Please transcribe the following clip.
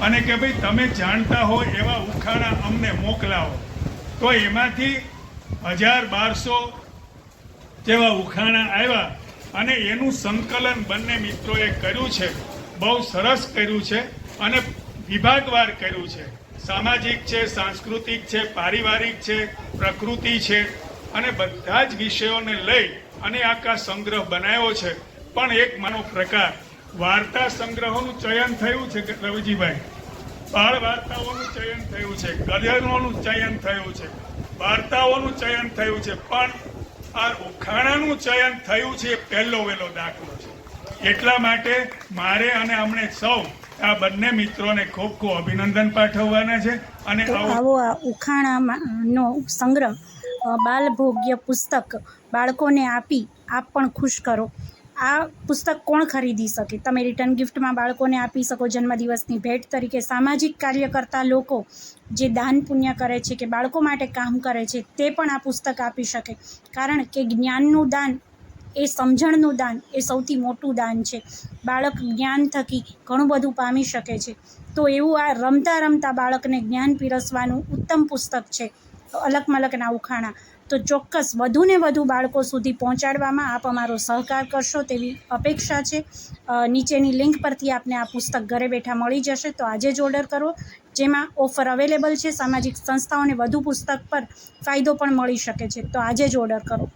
અને કે ભાઈ તમે જાણતા હો એવા ઉખાણા અમને મોકલાવો. તો એમાંથી હજાર બારસો જેવા ઉખાણા આવ્યા અને એનું સંકલન બંને મિત્રોએ કર્યું છે. બહુ સરસ કર્યું છે અને વિભાગવાર કર્યું છે. સામાજિક છે, સાંસ્કૃતિક છે, પારિવારિક છે, પ્રકૃતિ છે અને બધા જ વિષયોને લઈ અને આખા સંગ્રહ બનાવ્યો છે. પણ એક માનો પ્રકાર વાર્તા સંગ્રહોનું ચયન થયું છે કે રવિજીભાઈ? બાળ વાર્તાઓનું ચયન થયું છે ગઝલોનું ચયન થયું છે વાર્તાઓનું ચયન થયું છે પણ આ ઉખાણાનું ચયન થયું છે પહેલો વહેલો દાખલો છે. એટલા માટે મારે અને અમને સૌ આ બંને મિત્રોને ખૂબ ખૂબ અભિનંદન પાઠવવાના છે અને આવો આ ઉખાણાનો સંગ્રહ બાલભોગ્ય પુસ્તક બાળકોને આપી આપ પણ ખુશ કરો. આ પુસ્તક કોણ ખરીદી શકે? તમે રિટર્ન ગિફ્ટમાં બાળકોને આપી શકો જન્મદિવસની ભેટ તરીકે. સામાજિક કાર્ય કરતા લોકો જે દાન પુણ્ય કરે છે કે બાળકો માટે કામ કરે છે, તે પણ આ પુસ્તક આપી શકે. કારણ કે જ્ઞાનનું દાન એ સમજણનું દાન એ સૌથી મોટું દાન છે. બાળક જ્ઞાન થકી ઘણું બધું પામી શકે છે. તો એવું આ રમતા રમતા બાળકને જ્ઞાન પીરસવાનું ઉત્તમ પુસ્તક છે. અલક મલકના ઉખાણા. તો ચોક્કસ વધુને વધુ બાળકો સુધી પહોંચાડવામાં આપ અમારો સહકાર કરશો તેવી અપેક્ષા છે. નીચેની લિંક પરથી આપને આ પુસ્તક ઘરે બેઠા મળી જશે તો આજે જ ઓર્ડર કરો. જેમાં ઓફર અવેલેબલ છે. સામાજિક સંસ્થાઓને વધુ પુસ્તક પર ફાયદો પણ મળી શકે છે. તો આજે જ ઓર્ડર કરો.